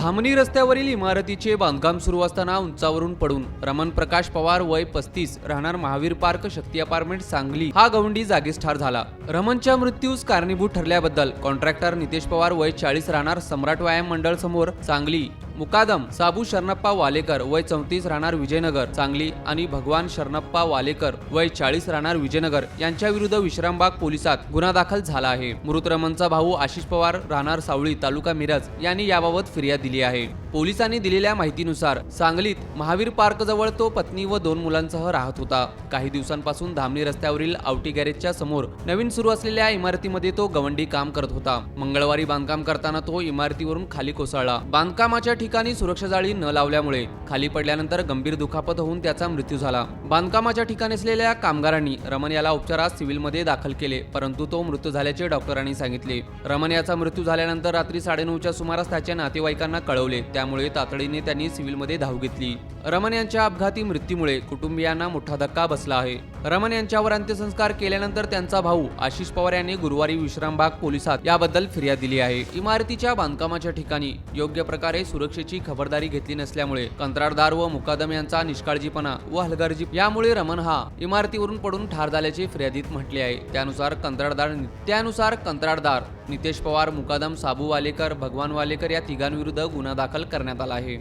धामणी रस्त्यावरील इमारतीचे बांधकाम सुरू असताना उंचावरून पडून रमण प्रकाश पवार वय पस्तीस राहणार महावीर पार्क शक्ती अपार्टमेंट सांगली हा गवंडी जागीच ठार झाला. रमणच्या मृत्यूस कारणीभूत ठरल्याबद्दल कॉन्ट्रॅक्टर नितेश पवार वय चाळीस राहणार सम्राट व्यायाम मंडळ समोर सांगली. मुकादम साबू शरणप्पा वालेकर वय चौतीस राहणार विजयनगर सांगली आणि भगवान शरणप्पा वालेकर वय चाळीस राहणार विजयनगर यांच्या विरुद्ध विश्रामबाग पोलिसात गुन्हा दाखल झाला आहे. मृत रमणचा भाऊ आशिष पवार राहणार सावळी तालुका मिरज यांनी याबाबत फिर्याद दिली आहे. पोलिसांनी दिलेल्या माहितीनुसार सांगलीत महावीर पार्क जवळ तो पत्नी व दोन मुलांसह राहत होता. काही दिवसांपासून धामणी रस्त्यावरील आवटी गॅरेजच्या समोर नवीन सुरू असलेल्या इमारतीमध्ये तो गवंडी काम करत होता. मंगळवारी बांधकाम करताना तो इमारतीवरून खाली कोसळला. बांधकामाच्या ठिकाणी ठिकाणी सुरक्षा जाळी न लावल्यामुळे खाली पडल्यानंतर गंभीर दुखापत होऊन त्याचा मृत्यू झाला. बांधकामाच्या ठिकाणी असलेल्या कामगारांनी रमण याला उपचारात सिव्हिलमध्ये दाखल केले परंतु तो मृत्यू झाल्याचे डॉक्टरांनी सांगितले. रमण याचा मृत्यू झाल्यानंतर रात्री साडेनऊच्या सुमारास त्याच्या नातेवाईकांना कळवले त्यामुळे तातडीने त्यांनी सिव्हिलमध्ये धाव घेतली. रमण यांच्या अपघाती मृत्यूमुळे कुटुंबियांना मोठा धक्का बसला आहे. रमण यांच्यावर अंत्यसंस्कार केल्यानंतर त्यांचा भाऊ आशिष पवार यांनी गुरुवारी विश्रामबाग पोलिसात याबद्दल फिर्याद दिली आहे. इमारतीच्या बांधकामाच्या ठिकाणी योग्य प्रकारे सुरक्षेची खबरदारी घेतली नसल्यामुळे कंत्राटदार व मुकादम यांचा निष्काळजीपणा व हलगर्जी यामुळे रमण हा इमारतीवरून पडून ठार झाल्याचे फिर्यादीत म्हटले आहे. त्यानुसार कंत्राटदार त्यानुसार कंत्राटदार नितेश पवार मुकादम साबू वालेकर भगवान वालेकर या तिघांविरुद्ध गुन्हा दाखल करण्यात आला आहे.